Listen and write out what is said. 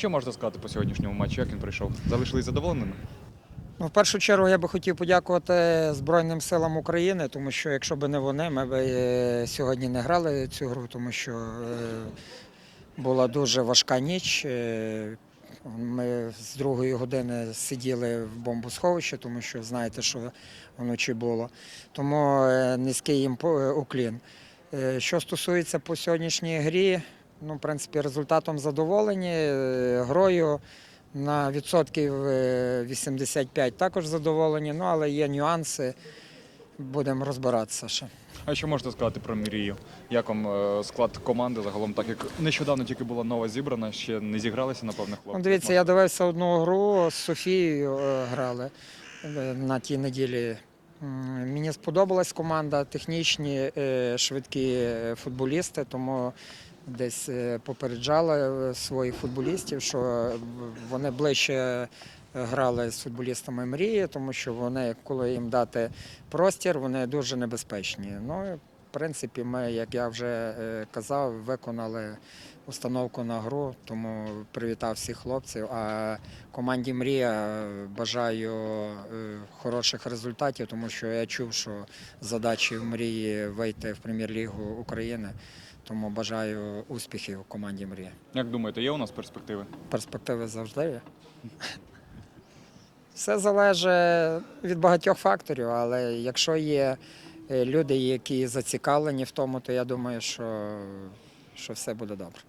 Що можете сказати по сьогоднішньому матчу? Як він прийшов? Залишились задоволеними? Ну, в першу чергу я би хотів подякувати Збройним силам України, тому що якщо б не вони, ми б е, сьогодні не грали цю гру, тому що е, була дуже важка ніч. Е, Ми з другої години сиділи в бомбосховищі, тому що знаєте, що вночі було. Тому низький їм уклін. Що стосується по сьогоднішній грі, ну, в принципі, результатом задоволені, е, грою. На відсотків е, 85 також задоволені, ну але є нюанси. Будемо розбиратися ще. А що можете сказати про мрію? Як вам е, склад команди загалом, так як нещодавно тільки була нова зібрана, ще не зігралися, напевно, хлопці. Ну, дивіться, я дивився одну гру з Софією е, грали е, на тій неділі. Мені сподобалась команда, технічні, е, швидкі е, футболісти, тому десь е, попереджала е, своїх футболістів, що е, вони ближче грали з футболістами мрії, тому що вони, коли їм дати простір, вони дуже небезпечні. Ну, в принципі, ми, як я вже е, казав, виконали установку на гру, тому привітав всіх хлопців. А команді Мрія бажаю е, хороших результатів, тому що я чув, що задачі в мрії вийти в прем'єр-лігу України. Тому бажаю успіхів команді Мрія. Як думаєте, є у нас перспективи? Перспективи завжди є. Все залежить від багатьох факторів, але якщо є люди, які зацікавлені в тому, то я думаю, що, що все буде добре.